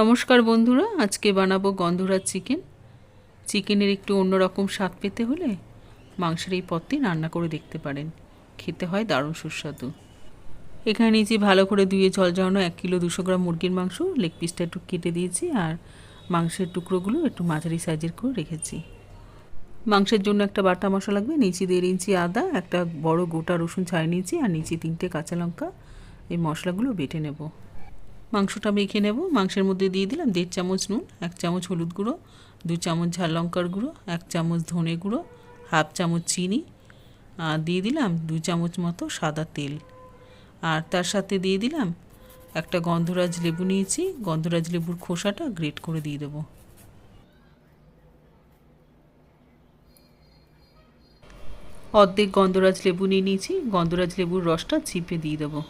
নমস্কার বন্ধুরা, আজকে বানাবো গন্ধরাজ চিকেন। চিকেনের একটু অন্যরকম স্বাদ পেতে হলে মাংসের এই পদটি রান্না করে দেখতে পারেন। খেতে হয় দারুণ সুস্বাদু। এখানে নিয়েছি ভালো করে ধুয়ে জল জড়ানো এক কিলো দুশো গ্রাম মুরগির মাংস লেগ পিসটা একটু কেটে দিয়েছি আর মাংসের টুকরোগুলো একটু মাঝারি সাইজের করে রেখেছি। মাংসের জন্য একটা বাটা মশলা লাগবে, নিচে দেড় ইঞ্চি আদা, একটা বড় গোটা রসুন ছাড়িয়ে নিয়েছি আর নিচে তিনটে কাঁচা লঙ্কা। এই মশলাগুলো বেটে নেব। মাংসটা মেখে নেব। মাংসের মধ্যে দিয়ে দিলাম দেড় চামচ নুন, এক চামচ হলুদ গুঁড়ো, দু চামচ ঝাল লঙ্কার গুঁড়ো, এক চামচ ধনে গুঁড়ো, হাফ চামচ চিনি, আর দিয়ে দিলাম দু চামচ মতো সাদা তেল। আর তার সাথে দিয়ে দিলাম একটা গন্ধরাজ লেবু নিয়েছি। গন্ধরাজ লেবুর খোসাটা গ্রেট করে দিয়ে দেবো। অর্ধেক গন্ধরাজ লেবু নিয়ে নিয়েছি। গন্ধরাজ লেবুর রসটা চিপে দিয়ে দেবো।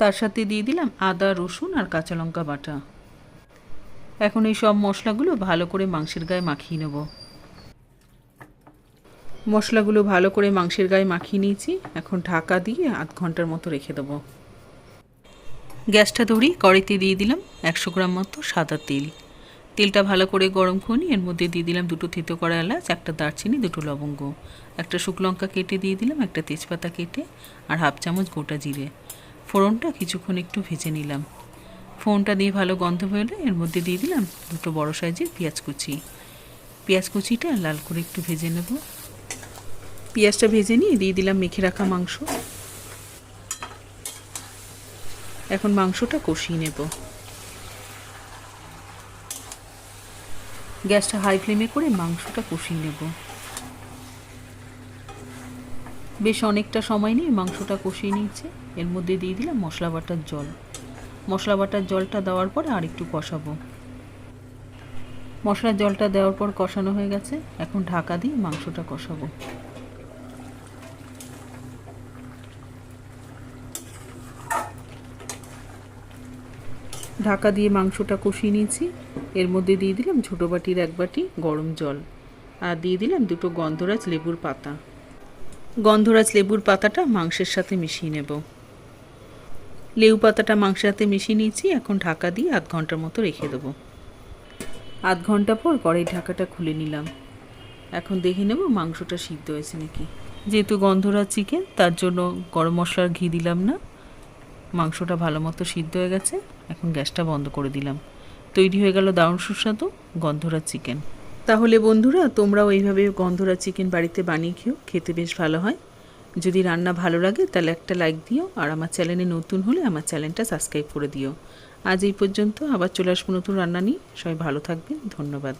তার সাথে দিয়ে দিলাম আদা, রসুন আর কাঁচা লঙ্কা বাটা। এখন এই সব মশলাগুলো ভালো করে মাংসের গায়ে মাখিয়ে নেব। মশলাগুলো ভালো করে মাংসের গায়ে মাখিয়ে নিয়েছি। এখন ঢাকা দিয়ে আধ ঘণ্টার মতো রেখে দেবো। গ্যাসটা ধরি কড়াইতে দিয়ে দিলাম একশো গ্রাম মতো সাদা তেল। তেলটা ভালো করে গরম করে এর মধ্যে দিয়ে দিলাম দুটো থেতো করা এলাচ, একটা দারচিনি, দুটো লবঙ্গ। একটা শুকলঙ্কা কেটে দিয়ে দিলাম, একটা তেজপাতা কেটে, আর হাফ চামচ গোটা জিরে। ফোড়নটা কিছুক্ষণ একটু ভেজে নিলাম। ফোড়নটা দিয়ে ভালো গন্ধ বেরোলে এর মধ্যে দিয়ে দিলাম দুটো বড় সাইজের পেঁয়াজ কুচি। পেঁয়াজ কুচিটা লাল করে একটু ভেজে নেব। পেঁয়াজটা ভেজে নিয়ে দিয়ে দিলাম মেখে রাখা মাংস। এখন মাংসটা কষিয়ে নেব। গ্যাসটা হাই ফ্লেমে করে মাংসটা কষিয়ে নেব। বেশ অনেকটা সময় নিয়ে মাংসটা কষিয়ে নিয়েছে। এর মধ্যে দিয়ে দিলাম মশলা বাটার জল। মশলা বাটার জলটা দেওয়ার পরে আর একটু কষাবো। মশলার জলটা দেওয়ার পর কষানো হয়ে গেছে। এখন ঢাকা দিয়ে মাংসটা কষাবো। ঢাকা দিয়ে মাংসটা কষিয়ে নিয়েছি। এর মধ্যে দিয়ে দিলাম ছোটো বাটির এক বাটি গরম জল। আর দিয়ে দিলাম দুটো গন্ধরাজ লেবুর পাতা। গন্ধরাজ লেবুর পাতাটা মাংসের সাথে মিশিয়ে নেব। লেবু পাতাটা মাংসের সাথে মিশিয়ে নিয়েছি, এখন ঢাকা দিয়ে আধ ঘণ্টার মতো রেখে দেবো। আধ ঘণ্টা পর কড়াই ঢাকাটা খুলে নিলাম। এখন দেখে নেব মাংসটা সিদ্ধ হয়েছে নাকি। যেহেতু গন্ধরাজ চিকেন, তার জন্য গরম মশলার ঘি দিলাম না। মাংসটা ভালো মতো সিদ্ধ হয়ে গেছে, এখন গ্যাসটা বন্ধ করে দিলাম। তৈরি হয়ে গেল দারুণ সুস্বাদু গন্ধরাজ চিকেন। তাহলে বন্ধুরা, তোমরাও এইভাবে গন্ধরা চিকেন বাড়িতে বানিয়ে খেও, খেতে বেশ ভালো হয়। যদি রান্না ভালো লাগে, তাহলে একটা লাইক দিও, আর আমার চ্যানেলে নতুন হলে আমার চ্যানেলটা সাবস্ক্রাইব করে দিও। আজ এই পর্যন্ত আবার চলে আসব নতুন রান্না নিয়ে। সবাই ভালো থাকবেন, ধন্যবাদ।